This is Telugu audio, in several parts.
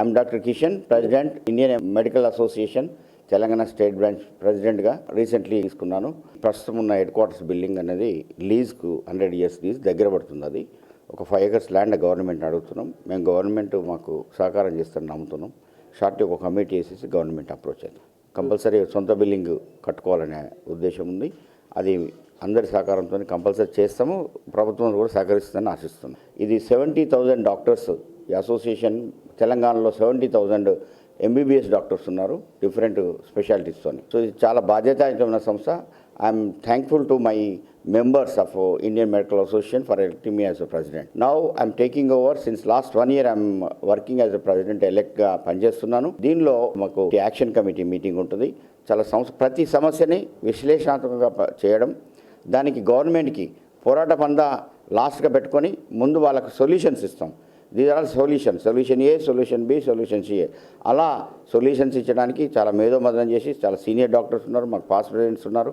I'm doctor Kishan president Indian medical association Telangana state branch ప్రెసిడెంట్గా రీసెంట్లీ తీసుకున్నాను. ప్రస్తుతం ఉన్న హెడ్ క్వార్టర్స్ బిల్డింగ్ అనేది లీజ్కు హండ్రెడ్ ఇయర్స్ లీజ్ దగ్గర పడుతుంది అది. ఒక ఫైవ్ ఎకర్స్ ల్యాండ్ గవర్నమెంట్ అడుగుతున్నాం. మేము గవర్నమెంట్ మాకు సహకారం చేస్తారని నమ్ముతున్నాం. షార్ట్ ఒక కమిటీ వేసేసి గవర్నమెంట్ అప్రోచ్ అయింది కంపల్సరీ సొంత బిల్డింగ్ కట్టుకోవాలనే ఉద్దేశం ఉంది. అది అందరి సహకారంతో కంపల్సరీ చేస్తాము. ప్రభుత్వం కూడా సహకరిస్తుందని ఆశిస్తున్నాం. ఇది సెవెంటీ థౌజండ్ డాక్టర్స్ ఈ అసోసియేషన్ తెలంగాణలో సెవెంటీ థౌజండ్ ఎంబీబీఎస్ డాక్టర్స్ ఉన్నారు డిఫరెంట్ స్పెషాలిటీస్తో సో ఇది చాలా బాధ్యతాయుతమైన సంస్థ. I'm thankful to my members of uh, Indian Medical Association for electing me as a president. Now I'm taking over. Since last one year I'm working as a president elect గా పనిచేస్తున్నాను. దీనిలో మాకు యాక్షన్ కమిటీ మీటింగ్ ఉంటుంది. చాలా సంస్థ ప్రతి సమస్యని విశ్లేషణాత్మకంగా చేయడం. దానికి గవర్నమెంట్కి పోరాట పంద లాస్ట్గా పెట్టుకొని ముందు వాళ్ళకు సొల్యూషన్స్ ఇస్తాం. These are solution solution A solution B solution A అలా సొల్యూషన్స్ ఇచ్చడానికి చాలా మేధోమదనం చేసి చాలా సీనియర్ డాక్టర్స్ ఉన్నారు మాకు పాస్ ప్రెసిడెంట్స్ ఉన్నారు.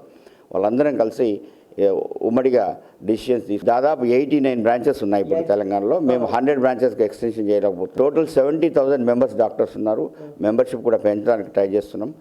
వాళ్ళందరం కలిసి ఉమ్మడిగా డిసిషన్స్ తీసు దాదాపు ఎయిటీ నైన్ బ్రాంచెస్ ఉన్నాయి ఇప్పుడు తెలంగాణలో. మేము హండ్రెడ్ బ్రాంచెస్కి ఎక్స్టెన్షన్ చేయలేకపోతున్నాం total seventy thousand members doctors ఉన్నారు. మెంబర్షిప్ కూడా పెంచడానికి ట్రై చేస్తున్నాం.